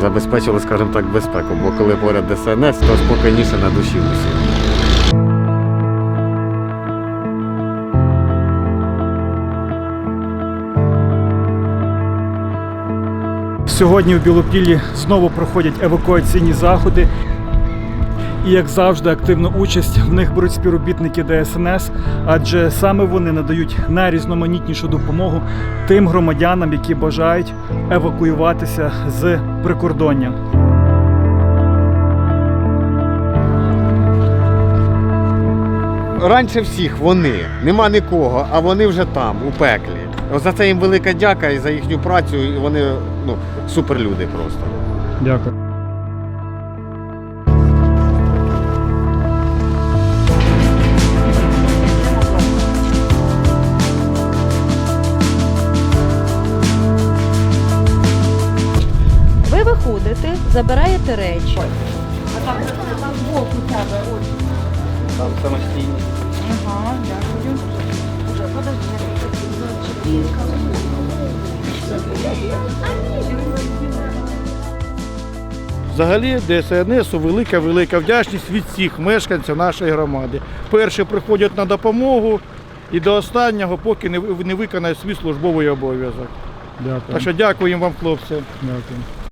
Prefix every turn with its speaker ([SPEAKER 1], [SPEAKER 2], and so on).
[SPEAKER 1] забезпечили, скажімо так, безпеку. Бо коли поряд ДСНС, то спокійніше на душі усі.
[SPEAKER 2] Сьогодні в Білопіллі знову проходять евакуаційні заходи. І як завжди, активну участь в них беруть співробітники ДСНС, адже саме вони надають найрізноманітнішу допомогу тим громадянам, які бажають евакуюватися з прикордоння.
[SPEAKER 1] Раніше всіх вони, нема нікого, а вони вже там, у пеклі. За це їм велика дяка і за їхню працю. І вони ну, суперлюди просто.
[SPEAKER 2] Дякую.
[SPEAKER 3] Виходите, забираєте речі.
[SPEAKER 1] А Там самостійні.
[SPEAKER 3] Ага, дякую.
[SPEAKER 4] Взагалі ДСНСу велика велика вдячність від всіх мешканців нашої громади. Перші приходять на допомогу і до останнього, поки не, ви- виконають свій службовий обов'язок.
[SPEAKER 2] Дякую.
[SPEAKER 4] Так що дякуємо вам, хлопці.
[SPEAKER 2] Дякую.